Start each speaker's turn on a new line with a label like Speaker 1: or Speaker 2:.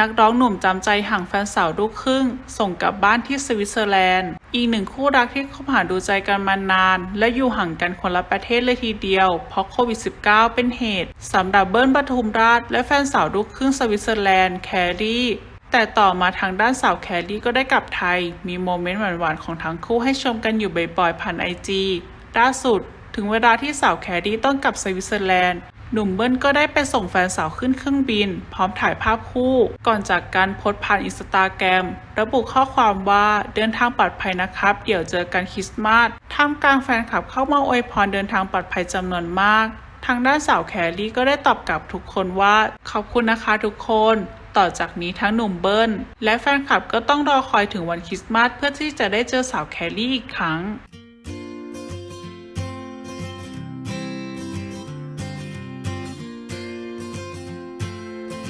Speaker 1: นักร้องหนุ่มจำใจห่างแฟนสาวลูกครึ่ง ส่งกลับบ้านที่สวิตเซอร์แลนด์ อีกหนึ่งคู่รักที่คบหาดูใจกันมานาน และอยู่ห่างกันคนละประเทศเลยทีเดียว เพราะโควิด -19 เป็นเหตุสำหรับเบิ้ลปทุมราช และแฟนสาวลูกครึ่งสวิตเซอร์แลนด์แครี่แต่ต่อมาทางด้านสาวแคลรี่ก็ได้กลับไทย มีโมเมนต์หวานๆของทั้งคู่ให้ชมกันอยู่บ่อยๆผ่านไอจีล่าสุด ถึงเวลาที่สาวแคลรี่ต้องกลับสวิตเซอร์แลนด์ หนุ่มเบิ้ลก็ได้ไปส่งแฟนสาวขึ้นเครื่องบิน พร้อมถ่ายภาพคู่ ก่อนจากการโพสต์ผ่านอินสตาแกรมระบุข้อความว่าเดินทางปลอดภัยนะครับ เดี๋ยวเจอกันคริสต์มาสท่ามกลางแฟนคลับเข้ามาอวยพรเดินทางปลอดภัยจำนวนมาก ทางด้านสาวแคลรี่ก็ได้ตอบกลับทุกคนว่าขอบคุณนะคะทุกคนต่อจากนี้ทั้งหนุ่มเบิ้ล และแฟนคลับก็ต้องรอคอยถึงวันคริสต์มาสเพื่อที่จะได้เจอสาวแคลรี่อีกครั้ง